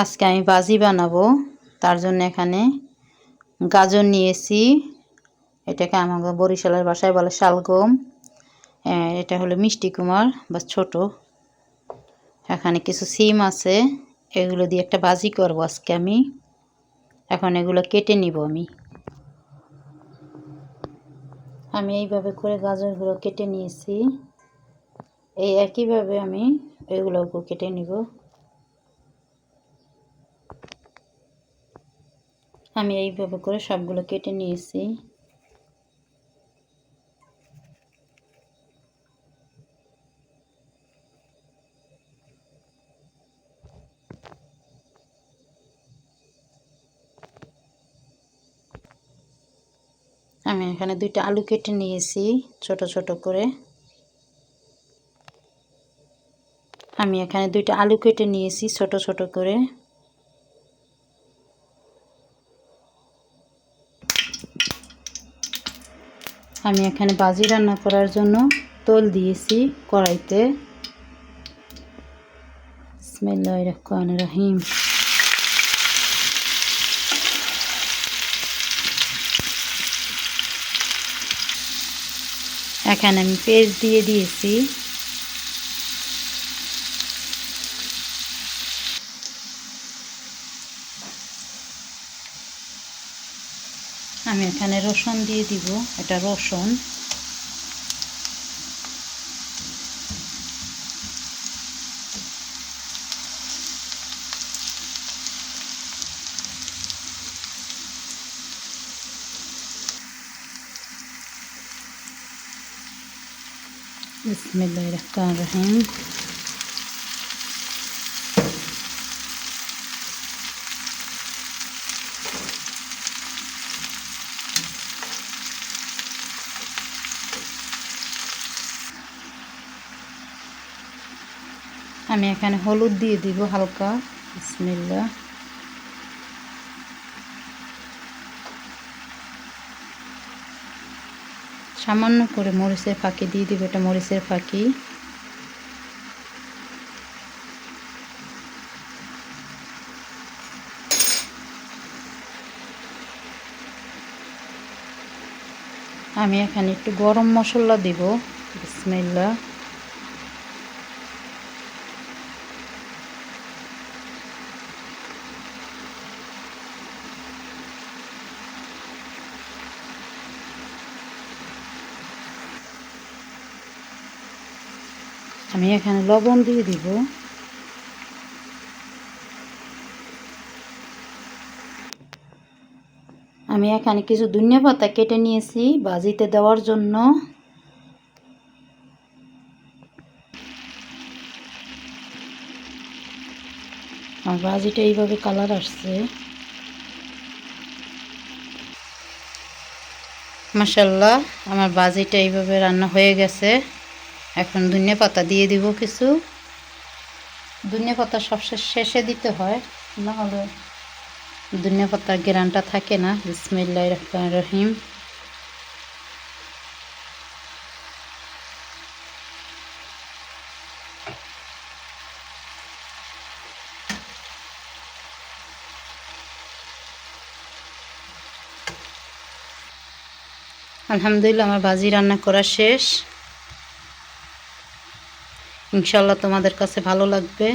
আজকে আমি বাজি বানাবো, তার জন্য এখানে গাজর নিয়েছি। এটাকে আমাকে বরিশালের বাসায় বলে শালগম। এটা হলো মিষ্টি কুমার বা ছোট। এখানে কিছু সিম আছে, এগুলো দিয়ে একটা বাজি করব আজকে আমি। এখন এগুলো কেটে নিব আমি। আমি এইভাবে করে গাজরগুলো কেটে নিয়েছি। এই একইভাবে আমি এগুলোকে কেটে নিব। আমি এইভাবে করে সবগুলো কেটে নিয়েছি। আমি এখানে দুইটা আলু কেটে নিয়েছি, ছোট ছোট করে। আমি এখানে দুইটা আলু কেটে নিয়েছি, ছোট ছোট করে। আমি এখানে বাজি রান্না করার জন্য তোল দিয়েছি কড়াইতে। বিসমিল্লাহির রহমানির রহিম। এখানে আমি পেস্ট দিয়ে দিয়েছি। আমি এখানে রসুন দিয়ে দিব এটা রসুন। বিসমিল্লাহির রহমানির রহিম। আমি এখানে হলুদ দিয়ে দিব হালকা। বিসমিল্লা সামান্য করে মরিচের ফাঁকি দিয়ে দিব, এটা মরিচের ফাঁকি। আমি এখানে একটু গরম মশলা দিব বিসমিল্লা আমি এখানে লবণ দিয়ে দিব। আমি এখানে কিছু ধনিয়া পাতা কেটে নিয়েছি বাজিতে দেওয়ার জন্য। আমার বাজিটা এইভাবে কালার আসছে। মাসাল্লাহ আমার বাজিটা এইভাবে রান্না হয়ে গেছে। এখন ধনিয়া পাতা দিয়ে দিব কিছু। ধনিয়া পাতা সব শেষে দিতে হয়, নাহলে ধনিয়া পাতার গ্রানটা থাকে না। বিসমিল্লাহ রহমান রহিম। আলহামদুলিল্লাহ, আমার বাজি রান্না করা শেষ। ইনশাল্লাহ তোমাদের কাছে ভালো লাগবে।